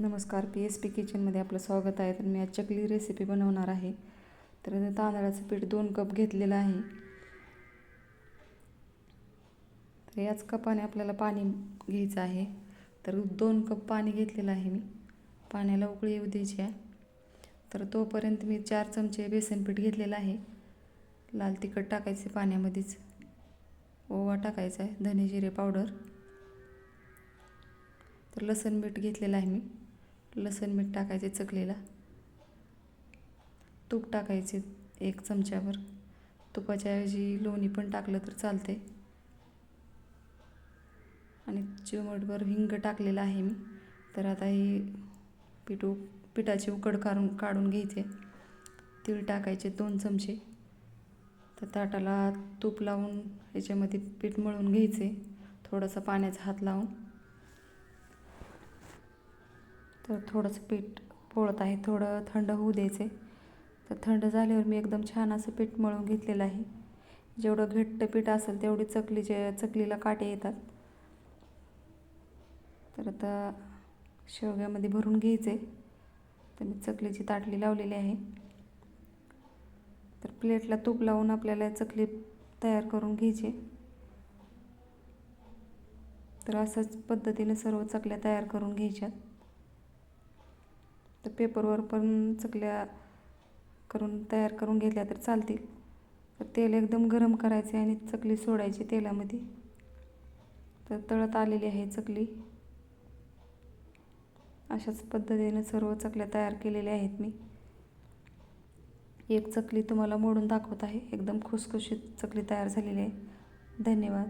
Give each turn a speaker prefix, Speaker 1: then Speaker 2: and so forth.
Speaker 1: नमस्कार P S P किचनमध्ये आपलं स्वागत आहे. तर मी आज चकली रेसिपी बनवणार आहे. तर तांदळाचं पीठ दोन कप घेतलेलं आहे. तर याच कपाने आपल्याला पाणी घ्यायचं आहे. तर दोन कप पाणी घेतलेलं आहे मी. पाण्याला उकळी येऊ द्यायची आहे. तर तोपर्यंत मी चार चमचे बेसन पीठ घेतलेलं आहे. लाल तिखट टाकायचे पाण्यामध्येच. ओवा टाकायचा आहे. धने जिरे पावडर. तर लसण मीठ घेतलेलं आहे मी. लसण मीठ टाकायचे चकलीला. तूप टाकायचे एक चमच्यावर तुपाच्या ऐवजी लोणी पण टाकलं तर चालते आणि चिमटभर हिंग टाकलेलं आहे मी. तर आता ही पिठू पिठाची उकड काढून काढून घ्यायचे. तीळ टाकायचे दोन चमचे. तर ताटाला तूप लावून याच्यामध्ये पीठ मळून घ्यायचे. थोडासा पाण्याचा हात लावून. तर थोडंसं पीठ पोळत आहे. थोडं थंड होऊ द्यायचे तर थंड झाल्यावर मी एकदम छान असं पीठ मळून घेतलेलं आहे. जेवढं घट्ट पीठ असेल तेवढी चकलीचे चकलीला काटे येतात. तर आता शेवग्यामध्ये भरून घ्यायचे तर मी चकलीची ताटली लावलेली आहे. तर प्लेटला तूप लावून आपल्याला चकली तयार करून घ्यायची. तर असंच पद्धतीने सर्व चकल्या तयार करून घ्यायच्यात. तर पेपरवर पण चकल्या करून तयार करून घेतल्या तर चालतील. तर तेल एकदम गरम करायचे आणि चकली सोडायची तेलामध्ये. तर तळत आलेली आहे चकली. अशाच पद्धतीने सर्व चकल्या तयार केलेल्या आहेत मी. एक चकली तुम्हाला मोडून दाखवत आहे. एकदम खुसखुशीत चकली तयार झालेली आहे. धन्यवाद.